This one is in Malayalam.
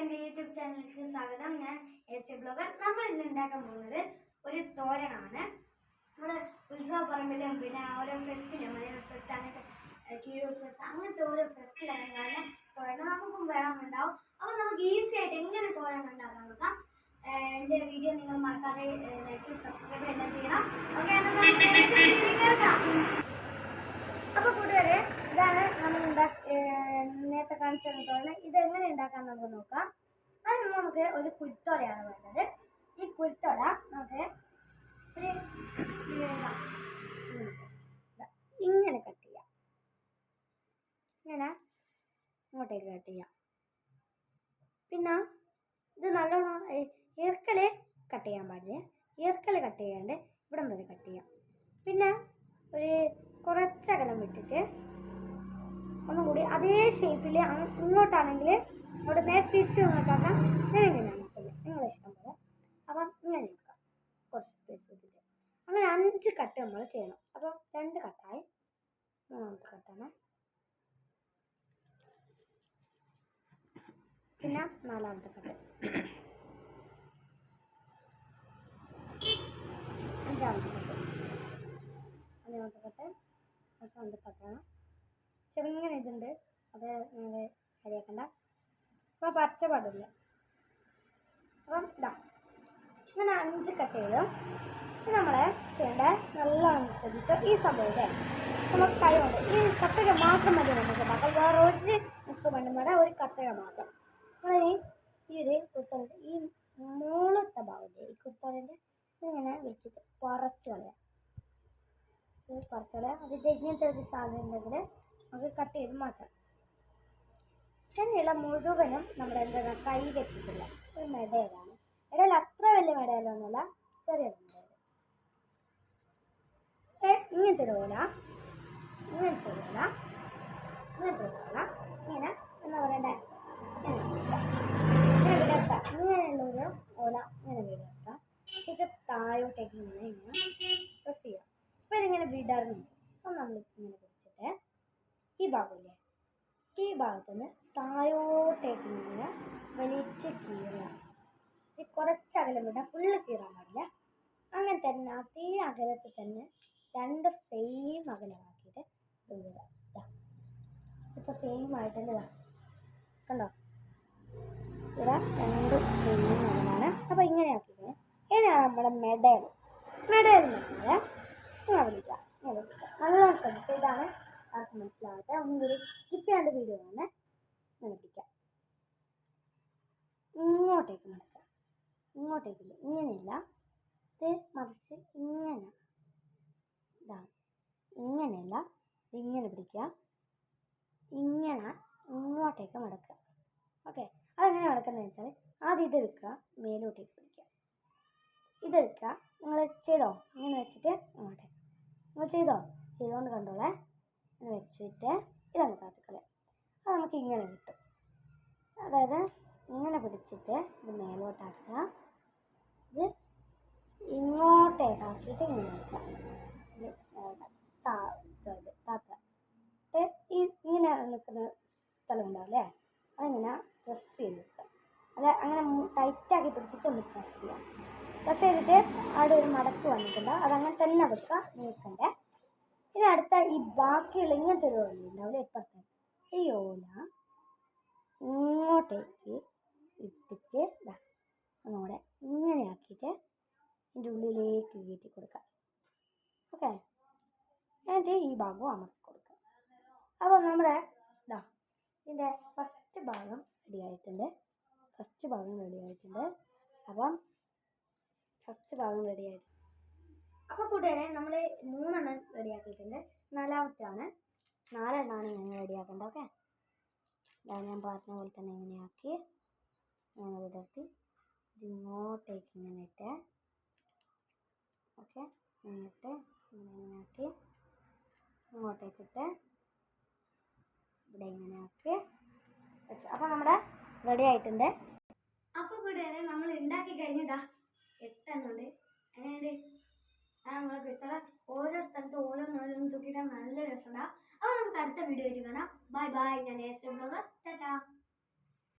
എന്റെ യൂട്യൂബ് ചാനലിലേക്ക് സ്വാഗതം. ഞാൻ എസ് എ ബ്ലോഗർ. നമ്മൾ ഇന്ന് ഉണ്ടാക്കാൻ പോകുന്നത് ഒരു തോരണമാണ് നമ്മൾ ഉത്സവ പറമ്പിലും പിന്നെ ഓരോ ഫെസ്റ്റിലും മലയാളം ഫെസ്റ്റ് അങ്ങനത്തെ കീഴൂസ് ഫെസ്റ്റ് അങ്ങനത്തെ ഓരോ ഫെസ്റ്റിലായാലും തോരണം നമുക്കും വേണമെന്നുണ്ടാവും. അപ്പോൾ നമുക്ക് ഈസി ആയിട്ട് എങ്ങനെ തോരണം ഉണ്ടാക്കാൻ നോക്കാം. എന്റെ വീഡിയോ നിങ്ങൾ മറക്കാതെ ലൈക്കും സബ്സ്ക്രൈബും എല്ലാം ചെയ്യണം. ഓക്കെ എന്നാൽ നമുക്ക് നേരത്തെ വീഡിയോയിലേക്ക് കിടക്കാം അപ്പോൾ കൂട്ടുകാരെ ഇതാണ് നമ്മൾ ഉണ്ടാ- തന്ന ഇത് എങ്ങനെ ഉണ്ടാക്കാൻ നമുക്ക് നോക്കാം. അതിന് നമുക്ക് ഒരു കുരുത്തോലയാണ് വേണ്ടത്. ഈ കുരുത്തോല നമുക്ക് ഇങ്ങനെ. കട്ട് ചെയ്യാം. ഇങ്ങനെ ഇങ്ങോട്ടേക്ക് കട്ട് ചെയ്യാം. പിന്നെ ഇത് നല്ലോണം ഈർക്കൽ കട്ട് ചെയ്യാൻ പാടില്ല? ഈർക്കൽ കട്ട് ചെയ്യാണ്ട് ഇവിടം വരെ കട്ട് ചെയ്യാം. പിന്നെ ഒരു കുറച്ചകലം വിട്ടിട്ട് ഒന്നും കൂടി അതേ ഷേപ്പിൽ ഇങ്ങോട്ടാണെങ്കിൽ അവിടെ നേരെ തിരിച്ച് ഇങ്ങോട്ടാക്കാം ഞാൻ ഇങ്ങനെയാണ് നോക്കുന്നത് നിങ്ങളെ ഇഷ്ടം പോലെ. അപ്പം ഇങ്ങനെ നോക്കാം കുറച്ച് സ്പേസ് വിട്ടിട്ട് അങ്ങനെ അഞ്ച് കട്ട് നമ്മൾ ചെയ്യണം. അപ്പോൾ രണ്ട് കട്ടായി മൂന്നാമത്തെ കട്ടാണ് പിന്നെ നാലാമത്തെ കട്ട് അഞ്ചാമത്തെ കട്ട് അഞ്ചാമത്തെ കട്ട് അവസാനത്തെ കട്ടാണ് ചെറുങ്ങനെ ഇതുണ്ട്. അത് നിങ്ങൾ കരിയാക്കണ്ട. അപ്പോൾ പച്ച പാടില്ല അപ്പം ഇതാ ഇങ്ങനെ അഞ്ച് കട്ട് ചെയ്തു. നമ്മൾ ചെയ്യേണ്ട നല്ലോണം ശ്രദ്ധിച്ചോ ഈ സമയത്ത് നമുക്ക് കൈ കൊണ്ട് ഈ കത്തക മാത്രം മതി നമുക്ക് ഉണ്ടാക്കാൻ. വേറെ ഒരു ഇൻസ്ട്രുമെന്റും വേണ്ട ഒരു കത്തക മാത്രം. നമ്മൾ ഈ ഒരു കുത്തലിന്റെ ഈ മൂളത്തെ ഭാഗത്തെ ഈ കുത്തലിന്റെ ഇങ്ങനെ വെച്ചിട്ട് കുറച്ച് കളയാം. കുറച്ച് കളയാം. അതിന്റെ ഇങ്ങനത്തെ ഒരു സാധനം ഉണ്ടെങ്കിൽ നമുക്ക് കട്ട് ചെയ്ത് മാറ്റാം. ഇങ്ങനെയുള്ള മുഴുവനും നമ്മൾ എന്താ കൈ വെച്ചിട്ടില്ല ഒരു മെടയിലാണ്. ഇടയിൽ അത്ര വലിയ മെടയിലൊന്നുമല്ല ചെറിയ ഇങ്ങനത്തെ ഒരു ഓല ഇങ്ങനത്തെ ഒരു ഓല ഇങ്ങനത്തെ ഒരു ഓല ഇങ്ങനെ എന്താ പറയണ്ടേ? ഇങ്ങനെ. ഇങ്ങനെ വിടർത്താം ഇങ്ങനെയുള്ളൊരു ഓല ഇങ്ങനെ വിടർത്താം ഇത് താഴോട്ടേക്ക് ഇങ്ങനെ ഇങ്ങനെ പ്രസ് ചെയ്യാം. അപ്പോൾ ഇതിങ്ങനെ വിടർന്നു. അപ്പോൾ നമ്മൾ ഇങ്ങനെ പിടിച്ചിട്ട് ഈ ഭാഗമില്ലേ? ഈ ഭാഗത്തുനിന്ന് താഴോട്ടേക്ക് ഇങ്ങനെ വലിച്ച് കീറുക. കുറച്ച് അകലം വിടാം ഫുള്ള് കീറാൻ പാടില്ല. അങ്ങനെ തന്നെ അതേ അകലത്തിൽ തന്നെ രണ്ട് സെയിം അകലമാക്കിയിട്ട് ഇതാ ഇപ്പോൾ സെയിം ആയിട്ടുണ്ട് കണ്ടോ? ഇവിടെ രണ്ട് സെയിം അകലാണ്. അപ്പോൾ ഇങ്ങനെ ആക്കിയത് ഇനിയാണ് നമ്മുടെ മെഡൽ മെഡൽ എന്നുള്ളത് ഇങ്ങനെ വിളിക്കുക. ഇങ്ങനെ വിളിക്കുക. നല്ലോണം ശ്രദ്ധിച്ചു? ഇതാണ് ആർക്കും മനസ്സിലാവട്ടെ? ഒന്നും കൂടി സ്കിപ്പ് ചെയ്യാണ്ട് വീഡിയോ ഇങ്ങനെ പിടിക്കുക ഇങ്ങോട്ടേക്ക് നടക്കുക ഇങ്ങോട്ടേക്കില്ല ഇങ്ങനെയല്ല. ഇത് മറിച്ച് ഇങ്ങനെ. ഇതാണ് ഇങ്ങനെയല്ല. ഇങ്ങനെ പിടിക്കുക. ഇങ്ങനെ ഇങ്ങോട്ടേക്ക് മടക്കുക ഓക്കെ. അതെങ്ങനെ മടക്കുന്നത് വെച്ചാൽ ആദ്യം ഇത് എടുക്കുക. മേലോട്ടേക്ക് പിടിക്കുക. ഇതെടുക്കുക നിങ്ങൾ ചെയ്തോ? ഇങ്ങനെ വെച്ചിട്ട് ഇങ്ങോട്ടേക്ക്. നിങ്ങൾ ചെയ്തോ? ചെയ്തുകൊണ്ട് കണ്ടോളേ വെച്ചിട്ട് ഇതാണ് കാത്തിക്കളയാം അത് നമുക്ക് ഇങ്ങനെ കിട്ടും. അതായത് ഇങ്ങനെ പിടിച്ചിട്ട് ഇത് മേലോട്ടാക്കുക. ഇത് ഇങ്ങോട്ടേക്കാക്കിയിട്ട് ഇങ്ങനെ താത്ത. ഈ ഇങ്ങനെ നിൽക്കുന്ന സ്ഥലം ഉണ്ടാവില്ലേ? അതിങ്ങനെ പ്രസ് ചെയ്ത് വെക്കാം അത് അങ്ങനെ ടൈറ്റാക്കി പിടിച്ചിട്ട് ഒന്ന് പ്രസ് ചെയ്യാം പ്രസ് ചെയ്തിട്ട് അവിടെ ഒരു മടക്ക് വന്നിട്ടുണ്ട്. അതങ്ങനെ തന്നെ വെക്കുക. നീക്കണ്ടേ. അടുത്ത ഈ ബാക്കിയുള്ള ഇങ്ങനത്തെ ഒരു ഓല ഉണ്ടാവില്ലേ ഇപ്പുറത്തെ? ഈ ഓല ഇങ്ങോട്ടേക്ക് ഇട്ടിട്ട് ഇതാ ഒന്നുകൂടെ ഇങ്ങനെ ആക്കിയിട്ട് ഇതിന്റെ ഉള്ളിലേക്ക് കയറ്റി കൊടുക്കാം. ഓക്കെ? എന്നിട്ട് ഈ ഭാഗവും അമർത്തി കൊടുക്കുക അപ്പോൾ നമ്മുടെ ഇതാ ഇതിന്റെ ഫസ്റ്റ് ഭാഗം റെഡി ആയിട്ടുണ്ട്. ഫസ്റ്റ് ഭാഗം റെഡി ആയിട്ടുണ്ട്. അപ്പം ഫസ്റ്റ് ഭാഗം റെഡി ആയിട്ടുണ്ട് അപ്പോൾ കൂട്ടുകാരെ നമ്മൾ റെഡിയാക്കിയിട്ടുണ്ട് നാലാമത്തെയാണ് നാലെണ്ണമാണ് ഞാൻ റെഡിയാക്കേണ്ടത് ഓക്കെ ഞാൻ പറഞ്ഞ പോലെ തന്നെ ഇങ്ങനെയാക്കി ഞാൻ വിടർത്തി ഇത് ഇങ്ങോട്ടേക്ക് ഇങ്ങനെ ഇട്ട് ഓക്കെ എന്നിട്ട് ഇങ്ങനെ ആക്കി ഇങ്ങോട്ടേക്ക് ഇട്ട് ഇവിടെ ഇങ്ങനെ ആക്കി വെച്ചു. അപ്പോൾ നമ്മുടെ റെഡി ആയിട്ടുണ്ട്. അപ്പോൾ ഇവിടെ നമ്മൾ ഉണ്ടാക്കി കഴിഞ്ഞതാ എട്ടെണ്ണുണ്ട്. അങ്ങനെയുണ്ട് ആ നമ്മളെ പിത്തള ഓരോ സ്ഥലത്ത് നല്ല രസമുണ്ടാവും. അപ്പോൾ നമുക്ക് അടുത്ത വീഡിയോയിൽ കാണാം. ബൈ ബൈ ഞാൻ നേരത്തെ